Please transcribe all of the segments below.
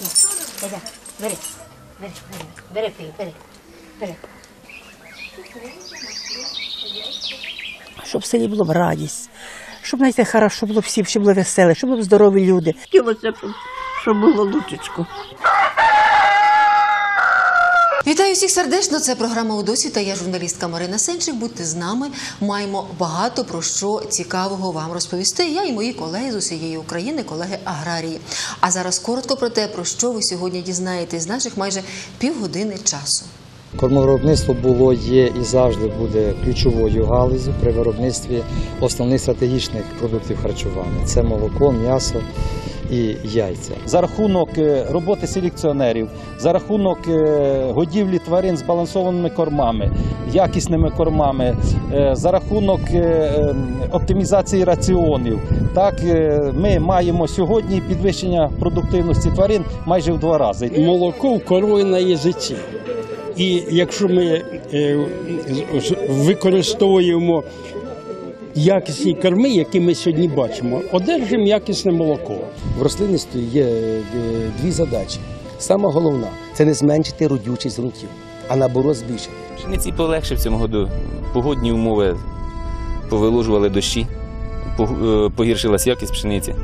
Бери, бери, бери, бери, бери, бери, бери. Щоб в селі було б радість, щоб знаєте, хорошо було всім, щоб було веселе, щоб були здорові люди. Хотілося, б, щоб було лучечко. Вітаю всіх сердечно. Це програма у досі та я журналістка Марина Сенчик. Будьте з нами. Маємо багато про що цікавого вам розповісти. Я і мої колеги з усієї України, колеги аграрії. А зараз коротко про те, про що ви сьогодні дізнаєтесь з наших майже півгодини часу. Кормовиробництво було, є і завжди буде ключовою галузю при виробництві основних стратегічних продуктів харчування. Це молоко, м'ясо і яйця. за рахунок е, роботи селекціонерів, за рахунок е, годівлі тварин збалансованими кормами, якісними кормами, е, за рахунок ем, оптимізації раціонів. Так ми маємо сьогодні підвищення продуктивності тварин майже в два рази. молоко в корови на язиці. І якщо ми е, використовуємо якісні корми, які ми сьогодні бачимо, одержимо якісне молоко. В рослинництві є е, дві задачі. Сама головна це не зменшити родючість ґрунтів, а наоборот збільшити. Пшениці полегше в цьому году. Погодні умови повиложували дощі, погіршилась якість пшениці.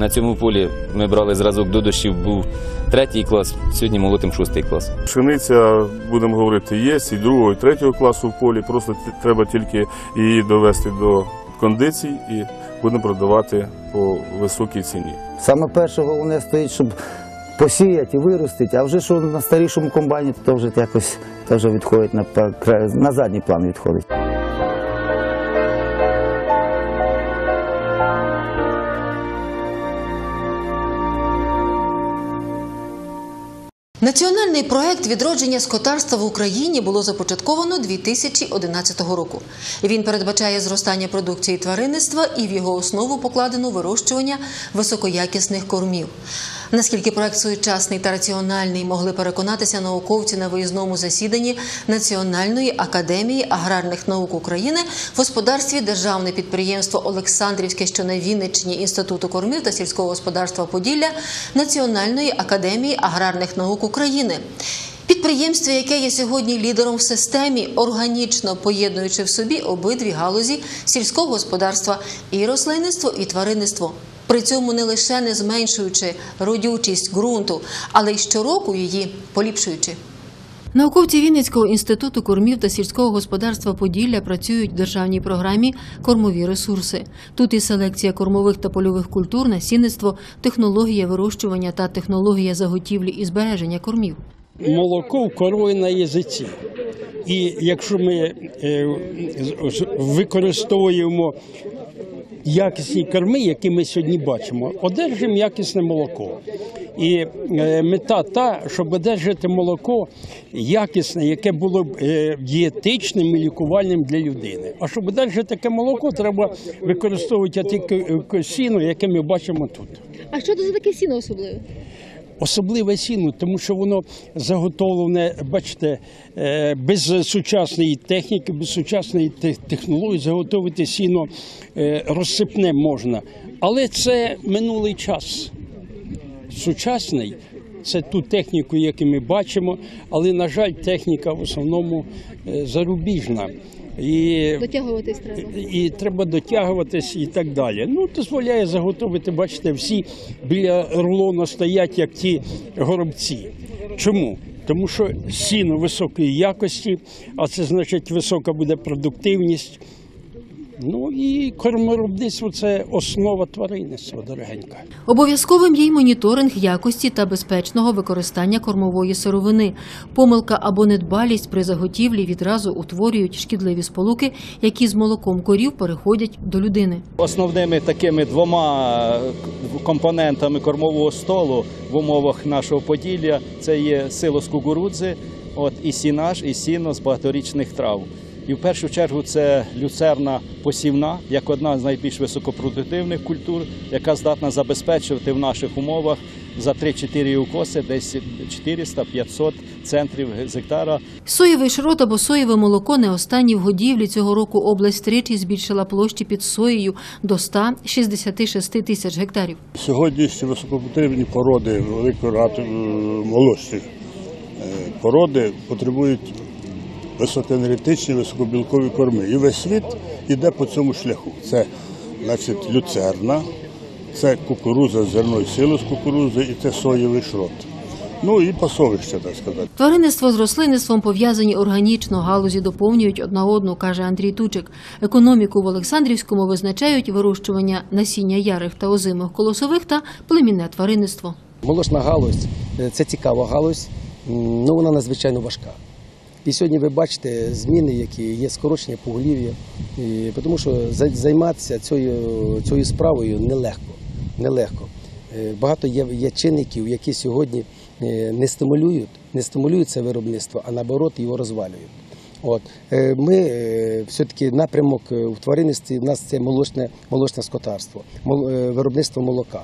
На цьому полі ми брали зразок до дощів, був третій клас, сьогодні молотим шостий клас. Пшениця, будемо говорити, є і другого, і третього класу в полі. Просто треба тільки її довести до кондицій і будемо продавати по високій ціні. Саме перше головне стоїть, щоб посіяти і виростити, а вже що на старішому комбайні, то вже якось то вже відходить на, на задній план відходить. Національний проект відродження скотарства в Україні було започатковано 2011 року. Він передбачає зростання продукції тваринництва і в його основу покладено вирощування високоякісних кормів. Наскільки проект сучасний та раціональний могли переконатися науковці на виїзному засіданні Національної академії аграрних наук України в господарстві державне підприємство Олександрівське, що на Вінниччині інституту кормів та сільського господарства Поділля Національної академії аграрних наук України. Підприємство, яке є сьогодні лідером в системі, органічно поєднуючи в собі обидві галузі сільського господарства і рослинництво, і тваринництво. При цьому не лише не зменшуючи родючість ґрунту, але й щороку її поліпшуючи. Науковці Вінницького інституту кормів та сільського господарства Поділля працюють в державній програмі Кормові ресурси. Тут і селекція кормових та польових культур, насінництво, технологія вирощування та технологія заготівлі і збереження кормів. Молоко в корови на язиці. І якщо ми е, використовуємо якісні корми, які ми сьогодні бачимо, одержимо якісне молоко. І е, мета та, щоб одержати молоко якісне, яке було б е, дієтичним і лікувальним для людини. А щоб одержати таке молоко, треба використовувати тільки сіно, яке ми бачимо тут. А що це за таке сіно особливе? Особливе сіно, тому що воно заготовлене, бачите, е, без сучасної техніки, без сучасної технології заготовити сіно е, розсипне можна. Але це минулий час. Сучасний це ту техніку, яку ми бачимо, але, на жаль, техніка в основному е, зарубіжна. І Дотягуватись треба. і треба дотягуватись і так далі. Ну, дозволяє заготовити, бачите, всі біля рулона стоять, як ті горобці. Чому? Тому що сіно високої якості, а це значить висока буде продуктивність. Ну і корморобництво це основа тваринництва, дорогенька. Обов'язковим є й моніторинг якості та безпечного використання кормової сировини. Помилка або недбалість при заготівлі відразу утворюють шкідливі сполуки, які з молоком корів переходять до людини. Основними такими двома е, компонентами кормового столу в умовах нашого поділля це є силос кукурудзи, от і сінаж, і сіно з багаторічних трав. І в першу чергу це люцерна посівна, як одна з найбільш високопродуктивних культур, яка здатна забезпечувати в наших умовах за 3-4 укоси десь 400-500 центрів з гектара. Соєвий шрот або соєве молоко не останні в годівлі цього року область тричі збільшила площі під соєю до 166 тисяч гектарів. Сьогоднішні високопотрібні породи великої рати молочних е, породи потребують високоенергетичні, високобілкові корми. І весь світ йде по цьому шляху. Це значить, люцерна, це кукуруза з зерною силу з кукурузи і це соєвий шрот. Ну і пасовище, так сказати. Тваринництво з рослинництвом пов'язані органічно, галузі доповнюють одна одну, каже Андрій Тучик. Економіку в Олександрівському визначають вирощування насіння ярих та озимих колосових та племінне тваринництво. Молочна галузь е, це цікава галузь, м, ну вона надзвичайно важка. І сьогодні ви бачите зміни, які є скорочення поголів'я, тому що займатися цією, цією справою нелегко. нелегко. Е, Багато є, є чинників, які сьогодні е, не стимулюють, не стимулюють це виробництво, а наоборот його розвалюють. От е, ми все-таки напрямок в тваринництві в нас це молочне, молочне скотарство, виробництво молока.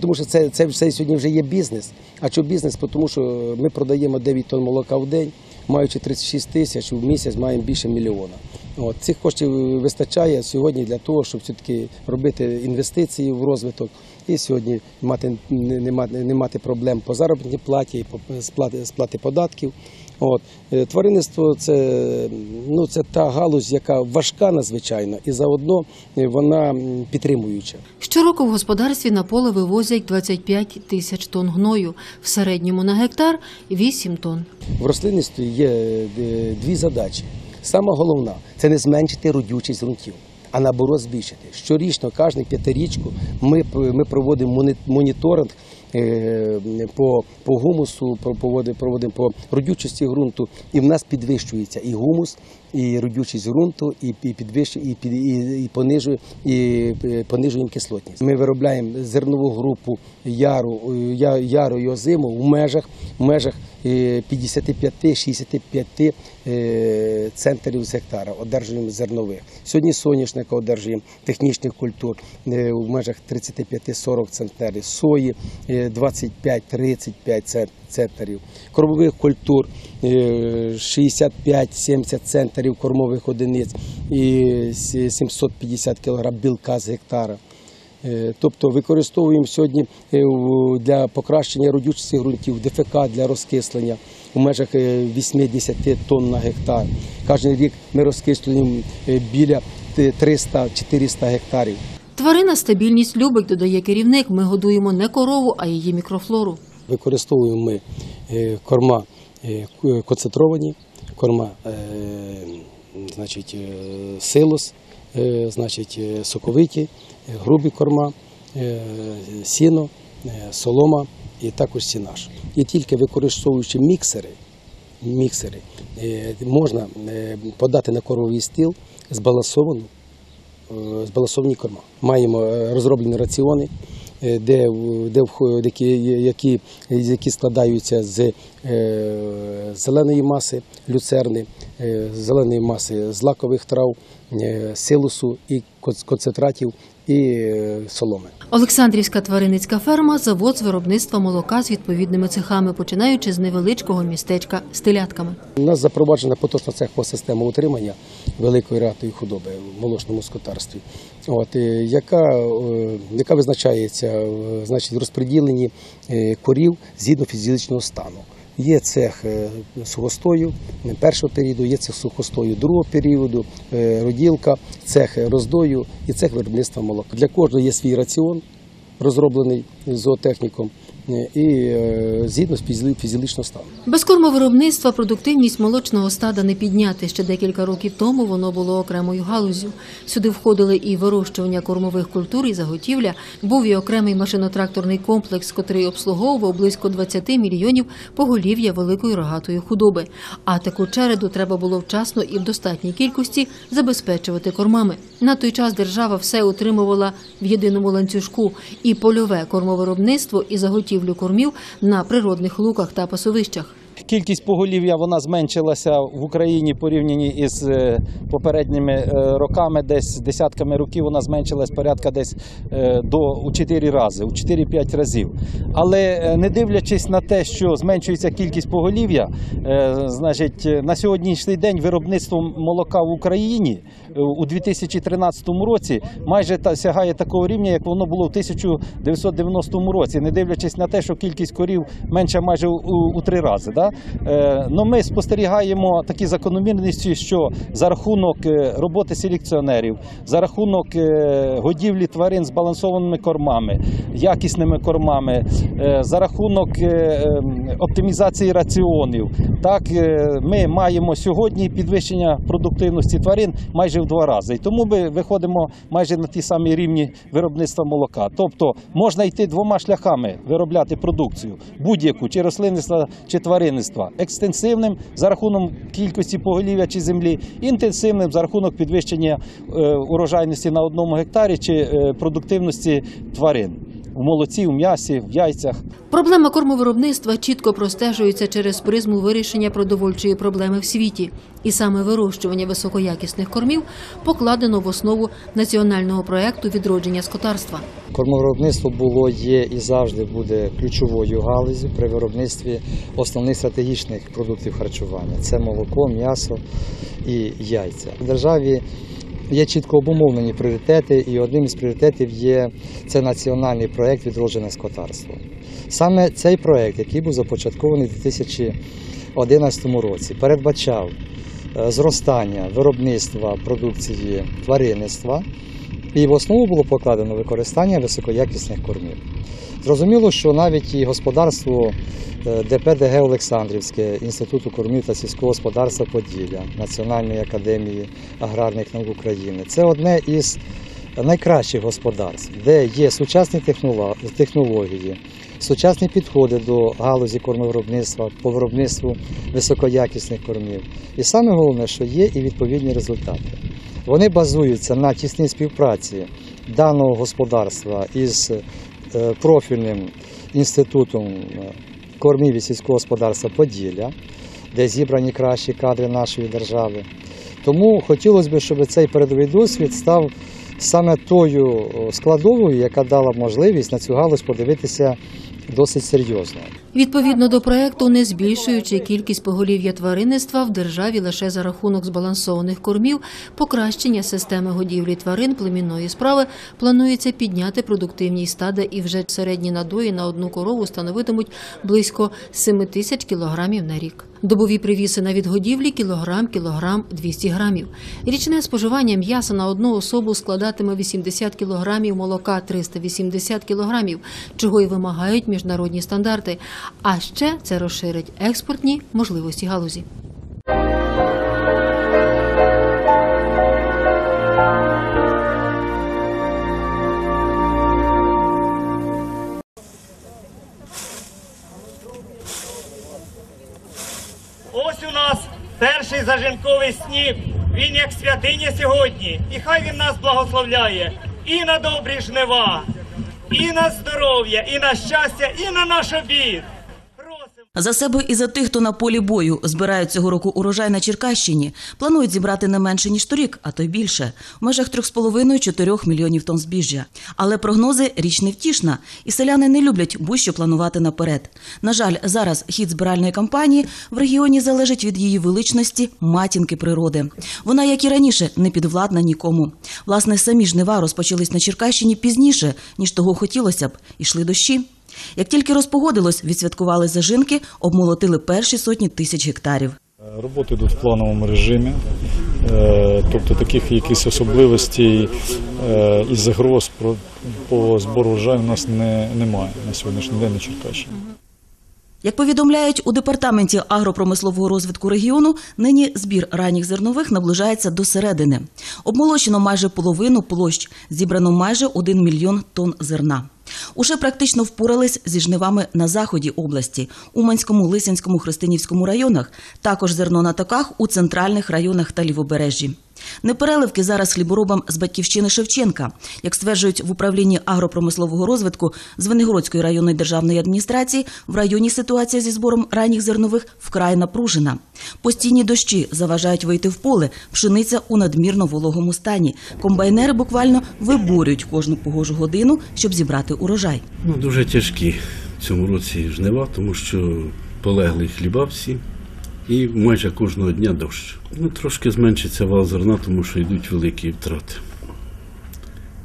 Тому що це, це все сьогодні вже є бізнес. А що бізнес? Тому що ми продаємо 9 тонн молока в день, маючи 36 тисяч, в місяць маємо більше мільйона. От, цих коштів вистачає сьогодні для того, щоб все-таки робити інвестиції в розвиток і сьогодні мати, не, мати, не мати проблем по заробітній платі, по сплати, сплати податків. От. Е, Тваринництво це, ну, це та галузь, яка важка надзвичайно, і заодно е, вона підтримуюча. Щороку в господарстві на поле вивозять 25 тисяч тонн гною, в середньому на гектар 8 тонн. В рослинництві є е, дві задачі. Сама головна це не зменшити родючість ґрунтів, а наоборот збільшити. Щорічно, кожну п'ятирічку ми, ми проводимо моніторинг по, по гумусу, про- проводи- проводимо по родючості ґрунту, і в нас підвищується і гумус, і родючість ґрунту, і, підвищує, і, під- і, понижує, і е, понижуємо кислотність. Ми виробляємо зернову групу яру, е, яру і озиму в межах, в межах е, 55-65 е, центрів з гектара одержуємо зернових. Сьогодні соняшника одержуємо технічних культур в межах 35-40 центрів, сої е, 25-35 цен- центрів, кормових культур е, 65-70 центрів кормових одиниць і 750 кг білка з гектара. Е, Тобто використовуємо сьогодні е, для покращення родючості ґрунтів ДФК для розкислення у межах е, 80 тонн на гектар. Кожен рік ми розкислюємо е, біля е, 300-400 гектарів. Тварина стабільність любить, додає керівник. Ми годуємо не корову, а її мікрофлору. Використовуємо ми е, корма е, концентровані, корма е, значить, е, силос, е, значить, соковиті, грубі корма, сіно, солома і також сінаш. І тільки використовуючи міксери, міксери можна подати на коровий стіл збалансовану збалансовані корма. Маємо розроблені раціони, де, в- де які, які, які складаються з е, зеленої маси люцерни, е, зеленої маси злакових трав, е, силосу і концентратів і е, соломи. Олександрівська тваринницька ферма завод з виробництва молока з відповідними цехами, починаючи з невеличкого містечка з телятками. У нас запроваджена поточна цехова система утримання великої ратої худоби в молочному скотарстві, от, е, яка, е, яка визначається значить, е, корів згідно фізичного стану. Є цех е, сухостою першого періоду, є цех сухостою другого періоду, е, роділка, цех роздою і цех виробництва молока. Для кожного є свій раціон, розроблений зоотехніком, і е, згідно з фізі- фізіологічного стану. Без кормовиробництва продуктивність молочного стада не підняти. Ще декілька років тому воно було окремою галузю. Сюди входили і вирощування кормових культур, і заготівля. Був і окремий машинотракторний комплекс, котрий обслуговував близько 20 мільйонів поголів'я великої рогатої худоби. А таку череду треба було вчасно і в достатній кількості забезпечувати кормами. На той час держава все утримувала в єдиному ланцюжку і польове кормовиробництво, і заготівлю кормів на природних луках та пасовищах. Кількість поголів'я вона зменшилася в Україні порівняні із е, попередніми е, роками, десь десятками років вона зменшилась порядка десь е, до у 4 рази, у 4-5 разів. Але не дивлячись на те, що зменшується кількість поголів'я, значить, на сьогоднішній день виробництво молока в Україні у 2013 році майже сягає такого рівня, як воно було в 1990 році, не дивлячись на те, що кількість корів менша майже у три рази. Да? Е, ну, ми спостерігаємо такі закономірності, що за рахунок е, роботи селекціонерів, за рахунок е, годівлі тварин збалансованими кормами, якісними кормами, за рахунок ем, оптимізації раціонів, так ми маємо сьогодні підвищення продуктивності тварин майже в два рази. І тому ми виходимо майже на ті самі рівні виробництва молока. Тобто можна йти двома шляхами виробляти продукцію будь-яку чи рослинництва, чи тваринництва екстенсивним за рахунок кількості поголів'я чи землі, інтенсивним за рахунок підвищення е, урожайності на одному гектарі чи е, продуктивності тварин у молоці, у м'ясі, в яйцях. Проблема кормовиробництва чітко простежується через призму вирішення продовольчої проблеми в світі, і саме вирощування високоякісних кормів покладено в основу національного проекту відродження скотарства. Кормовиробництво було, є і завжди буде ключовою галузю при виробництві основних стратегічних продуктів харчування. Це молоко, м'ясо і яйця. В державі є чітко обумовлені пріоритети, і одним із пріоритетів є це національний проєкт відроджене скотарство. Саме цей проєкт, який був започаткований у 2011 році, передбачав е, зростання виробництва продукції тваринництва, і в основу було покладено використання високоякісних кормів. Зрозуміло, що навіть і господарство е, ДПДГ Олександрівське, Інституту кормів та сільського господарства Поділля, Національної академії аграрних наук України це одне із найкращих господарств, де є сучасні технології, сучасні підходи до галузі кормовиробництва по виробництву високоякісних кормів. І саме головне, що є і відповідні результати. Вони базуються на тісній співпраці даного господарства із е, профільним інститутом е, кормів і сільського господарства Поділля, де зібрані кращі кадри нашої держави. Тому хотілося б, щоб цей передовий досвід став саме тою складовою, яка дала можливість на цю галузь подивитися досить серйозно. Відповідно до проекту, не збільшуючи кількість поголів'я тваринництва в державі лише за рахунок збалансованих кормів, покращення системи годівлі тварин племінної справи планується підняти продуктивність стада і вже середні надої на одну корову становитимуть близько 7 тисяч кілограмів на рік. Добові привіси на відгодівлі кілограм, кілограм 200 грамів. Річне споживання м'яса на одну особу складатиме 80 кілограмів, молока 380 кілограмів, чого й вимагають міжнародні стандарти. А ще це розширить експортні можливості галузі. Зажинковий. Він як святиня сьогодні. І хай він нас благословляє і на добрі жнива, і на здоров'я, і на щастя, і на наш обід. За себе і за тих, хто на полі бою збирають цього року урожай на Черкащині, планують зібрати не менше ніж торік, а то й більше в межах 3,5-4 мільйонів тонн збіжжя. Але прогнози річ не втішна, і селяни не люблять будь-що планувати наперед. На жаль, зараз хід збиральної кампанії в регіоні залежить від її величності матінки природи. Вона, як і раніше, не підвладна нікому. Власне, самі жнива розпочались на Черкащині пізніше, ніж того хотілося б, ішли дощі. Як тільки розпогодилось, відсвяткували зажинки, обмолотили перші сотні тисяч гектарів. Роботи йдуть в плановому режимі, Е, тобто таких якихось особливостей е, і загроз по збору врожаю у нас не, немає на сьогоднішній день на Черкащині. Як повідомляють у департаменті агропромислового розвитку регіону, нині збір ранніх зернових наближається до середини. Обмолочено майже половину площ, зібрано майже 1 мільйон тонн зерна. Уже практично впорались зі жнивами на заході області, Уманському, Лисянському, Христинівському районах, також зерно на токах у центральних районах та лівобережжі. Непереливки зараз хліборобам з батьківщини Шевченка. Як стверджують в управлінні агропромислового розвитку Звенигородської районної державної адміністрації, в районі ситуація зі збором ранніх зернових вкрай напружена. Постійні дощі заважають вийти в поле, пшениця у надмірно вологому стані. Комбайнери буквально виборюють кожну погожу годину, щоб зібрати урожай. Ну, дуже тяжкі в цьому році жнива, тому що полегли хліба всі і майже кожного дня дощ. Ну, трошки зменшиться вал зерна, тому що йдуть великі втрати.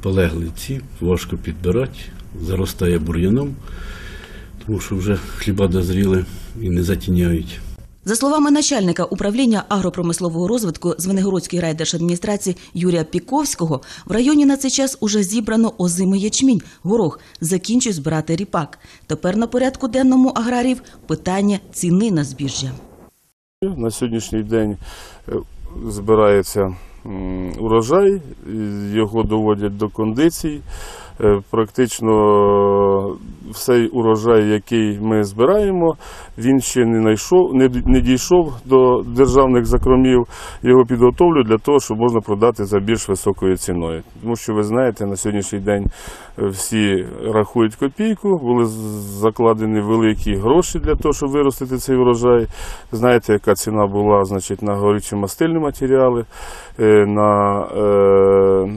Полегли ці, важко підбирати, заростає бур'яном, тому що вже хліба дозріли і не затіняють. За словами начальника управління агропромислового розвитку Звенигородської райдержадміністрації Юрія Піковського, в районі на цей час уже зібрано озимий ячмінь, горох, закінчують збирати ріпак. Тепер на порядку денному аграріїв питання ціни на збіжжя. На сьогоднішній день е, збирається урожай, його доводять до кондицій. Е, Практично цей урожай, який ми збираємо, він ще не знайшов, не, не дійшов до державних закромів. Його підготовлю для того, щоб можна продати за більш високою ціною. Тому що ви знаєте, на сьогоднішній день е, всі рахують копійку, були закладені великі гроші для того, щоб виростити цей урожай. Знаєте, яка ціна була значить, на горючі мастильні матеріали, е, на е,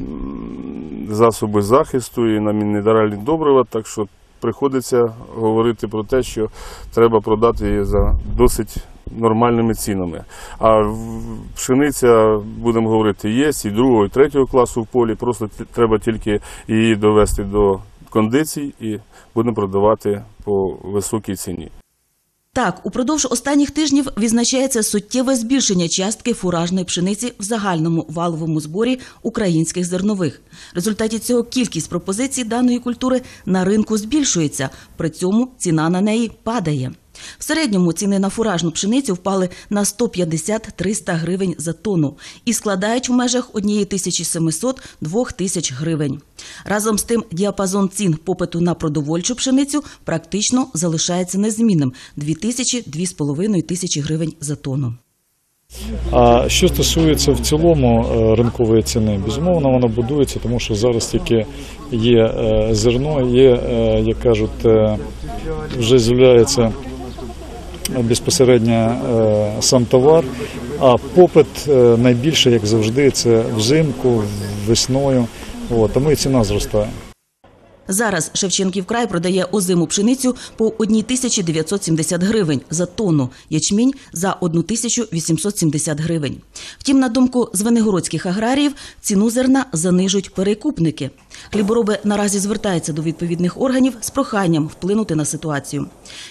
засоби захисту і на мінеральні добрива. Так що приходиться говорити про те, що треба продати її за досить нормальними цінами. А пшениця, будемо говорити, є і другого, і третього класу в полі. Просто треба тільки її довести до кондицій і будемо продавати по високій ціні. Так, упродовж останніх тижнів відзначається суттєве збільшення частки фуражної пшениці в загальному валовому зборі українських зернових. В результаті цього кількість пропозицій даної культури на ринку збільшується, при цьому ціна на неї падає. В середньому ціни на фуражну пшеницю впали на 150-300 гривень за тонну і складають в межах 1700-2000 тисяч гривень. Разом з тим діапазон цін попиту на продовольчу пшеницю практично залишається незмінним – 2000-2,5 тисячі гривень за тонну. А що стосується в цілому е, ринкової ціни, безумовно, воно будується, тому що зараз тільки є е, зерно, є, е, як кажуть, вже з'являється безпосередньо е, сам товар, а попит е, найбільше, як завжди, це взимку, весною. От, тому і ціна зростає. Зараз Шевченків край продає озиму пшеницю по 1970 гривень за тонну, ячмінь за 1870 гривень. Втім, на думку звенигородських аграріїв, ціну зерна занижують перекупники. Хлібороби наразі звертаються до відповідних органів з проханням вплинути на ситуацію.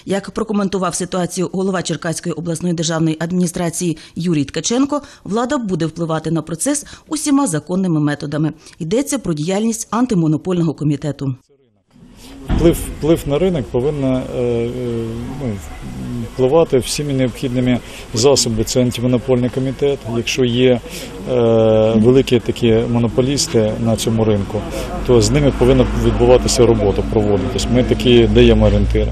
Як прокоментував ситуацію голова Черкаської обласної державної адміністрації Юрій Ткаченко, влада буде впливати на процес усіма законними методами. Йдеться про діяльність антимонопольного комітету. Вплив, вплив на ринок повинен е, е, ну, впливати всіми необхідними засобами. Це антимонопольний комітет. Якщо є е, великі такі монополісти на цьому ринку, то з ними повинна відбуватися робота, проводитись. Ми такі даємо орієнтири.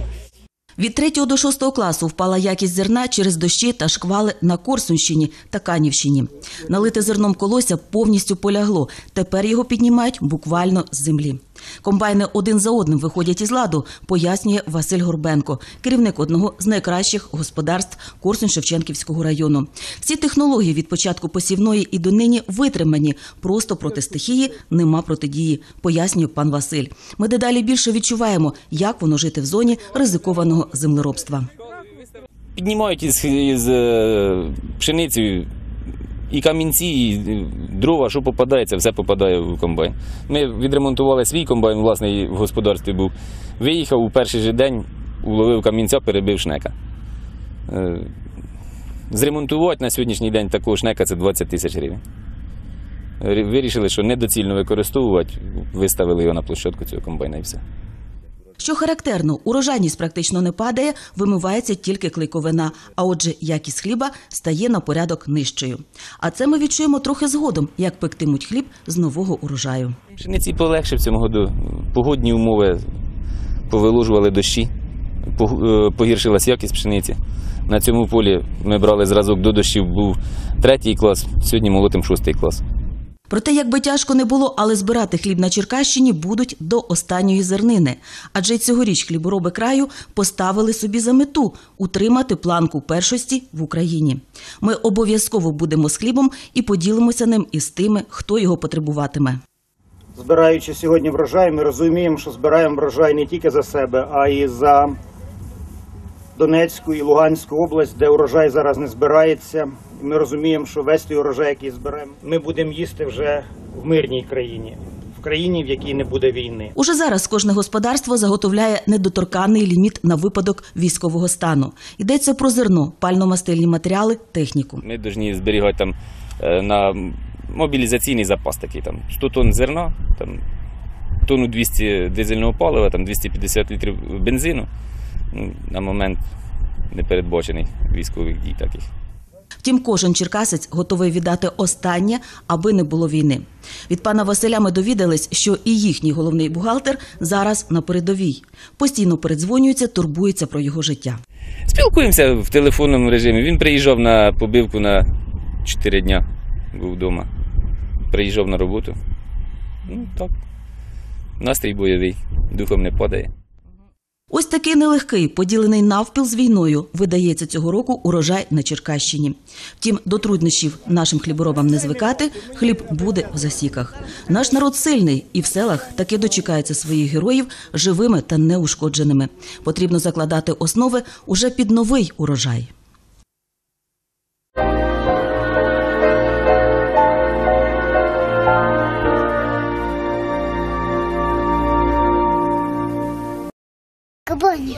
Від 3 до 6 класу впала якість зерна через дощі та шквали на Корсунщині та Канівщині. Налите зерном колося повністю полягло. Тепер його піднімають буквально з землі. Комбайни один за одним виходять із ладу, пояснює Василь Горбенко, керівник одного з найкращих господарств Корсунь-Шевченківського району. Всі технології від початку посівної і донині витримані. Просто проти стихії нема протидії, пояснює пан Василь. Ми дедалі більше відчуваємо, як воно жити в зоні ризикованого землеробства. Піднімають із, із е, пшениці і камінці, і дрова, що попадається, все попадає в комбайн. Ми відремонтували свій комбайн, власний в господарстві був. Виїхав у перший же день, уловив камінця, перебив шнека. Е, Зремонтувати на сьогоднішній день такого шнека це 20 тисяч гривень. Вирішили, що недоцільно використовувати, виставили його на площадку цього комбайна і все. Що характерно, урожайність практично не падає, вимивається тільки клейковина, а отже, якість хліба стає на порядок нижчою. А це ми відчуємо трохи згодом, як пектимуть хліб з нового урожаю. Пшениці полегше в цьому году. Погодні умови повиложували дощі. е, погіршилась якість пшениці. На цьому полі ми брали зразок до дощів, був третій клас, сьогодні молотим шостий клас. Проте, як би тяжко не було, але збирати хліб на Черкащині будуть до останньої зернини. Адже цьогоріч хлібороби краю поставили собі за мету утримати планку першості в Україні. Ми обов'язково будемо з хлібом і поділимося ним із тими, хто його потребуватиме. Збираючи сьогодні врожай, ми розуміємо, що збираємо врожай не тільки за себе, а й за Донецьку і Луганську область, де урожай зараз не збирається. І Ми розуміємо, що весь той урожай, який збираємо, ми будемо їсти вже в мирній країні, в країні, в якій не буде війни. Уже зараз кожне господарство заготовляє недоторканий ліміт на випадок військового стану. Йдеться про зерно, пально-мастильні матеріали, техніку. Ми повинні зберігати там е, на мобілізаційний запас такий там 100 тонн зерна, там тонну 200 дизельного палива, там 250 літрів бензину. Ну, на момент непередбачений військових дій таких. Втім, кожен черкасець готовий віддати останнє, аби не було війни. Від пана Василя ми довідались, що і їхній головний бухгалтер зараз на передовій. Постійно передзвонюється, турбується про його життя. Спілкуємося в телефонному режимі. Він приїжджав на побивку на 4 дня, був вдома. Приїжджав на роботу. Ну так. Настрій бойовий, духом не падає. Ось такий нелегкий, поділений навпіл з війною, видається цього року урожай на Черкащині. Втім, до труднощів нашим хліборобам не звикати, хліб буде в засіках. Наш народ сильний і в селах таки дочекається своїх героїв живими та неушкодженими. Потрібно закладати основи уже під новий урожай. Кабань.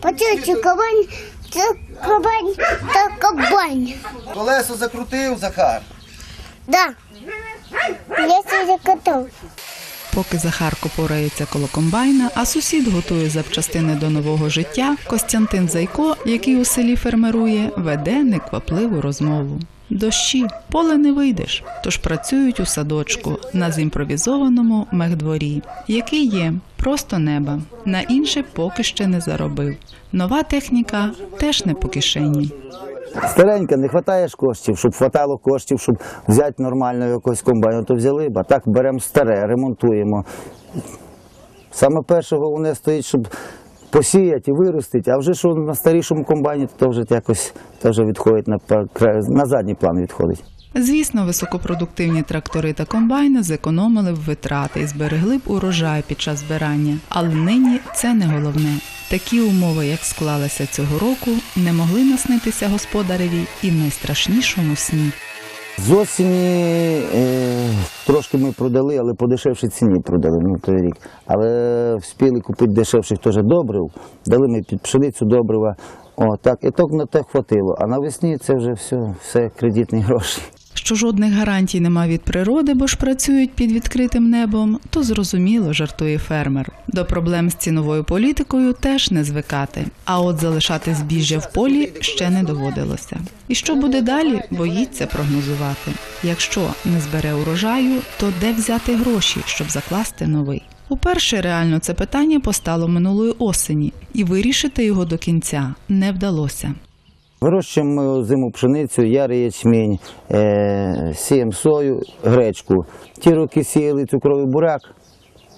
Почуйте, кабань, це кабань та кабань. Колесо закрутив, Захар. Да. Я сьогодні катав. Поки Захарко порається коло комбайна, а сусід готує запчастини до нового життя, Костянтин Зайко, який у селі фермерує, веде неквапливу розмову. Дощі, поле не вийдеш, тож працюють у садочку на зімпровізованому мехдворі, який є просто неба. На інше поки ще не заробив. Нова техніка теж не по кишені. Старенька, не вистачає коштів, щоб хватало коштів, щоб взяти нормально якогось комбайну, то взяли б. Так беремо старе, ремонтуємо. Саме перше головне стоїть, щоб посіяти і виростити, а вже що на старішому комбайні, то вже якось то вже відходить на, на задній план відходить. Звісно, високопродуктивні трактори та комбайни зекономили б витрати і зберегли б урожай під час збирання. Але нині це не головне. Такі умови, як склалися цього року, не могли наснитися господареві і в найстрашнішому сні. З осені е, трошки ми продали, але по дешевшій ціні продали ну, той рік. Але вспіли купити дешевших теж добрив, дали ми під пшеницю добрива. О, так, і так на те хватило. А навесні це вже все, все кредитні гроші. Що жодних гарантій нема від природи, бо ж працюють під відкритим небом, то зрозуміло, жартує фермер. До проблем з ціновою політикою теж не звикати. А от залишати збіжжя в полі ще не доводилося. І що буде далі, боїться прогнозувати. Якщо не збере урожаю, то де взяти гроші, щоб закласти новий? Уперше реально це питання постало минулої осені, і вирішити його до кінця не вдалося. Вирощуємо зиму пшеницю, ярий ячмінь, е, сіємо сою, гречку. Ті роки сіяли цукровий буряк,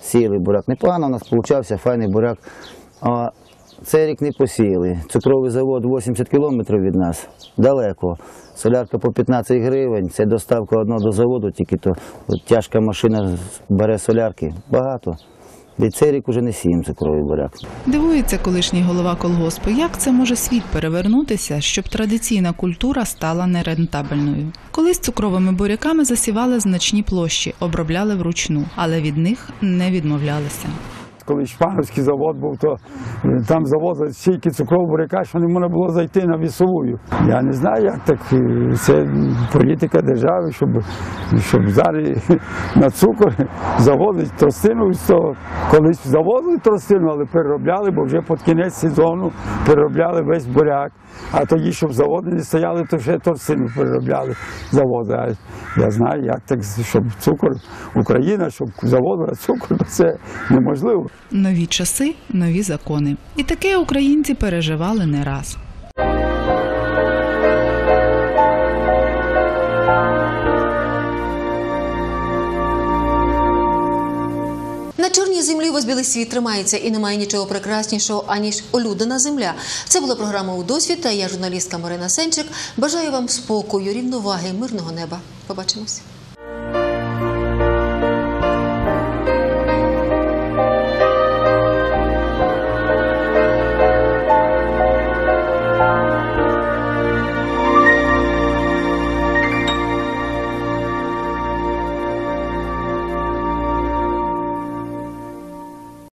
сіяли буряк. Непогано у нас получався файний буряк. А цей рік не посіяли. Цукровий завод 80 кілометрів від нас, далеко. Солярка по 15 гривень, це доставка одного до заводу, тільки то тяжка машина бере солярки. Багато. І цей рік уже не сім цукровий буряк. Дивується колишній голова колгоспу, як це може світ перевернутися, щоб традиційна культура стала нерентабельною. Колись цукровими буряками засівали значні площі, обробляли вручну, але від них не відмовлялися. Коли Шпановський завод був, то е, там завозили стільки цукрового буряка, що не можна було зайти на вісовую. Я не знаю, як так. е, Це політика держави, щоб, щоб зараз на цукор завозити тростину. Колись завозили тростину, але переробляли, бо вже під кінець сезону переробляли весь буряк. А тоді, щоб заводи не стояли, то вже тростину переробляли заводи. А я знаю, як так, щоб цукор, Україна, щоб заводила цукор, це неможливо. Нові часи, нові закони. І таке українці переживали не раз. На чорній землі весь білий світ тримається і немає нічого прекраснішого, аніж олюдена земля. Це була програма у досвід. Та я журналістка Марина Сенчик. Бажаю вам спокою, рівноваги, мирного неба. Побачимось.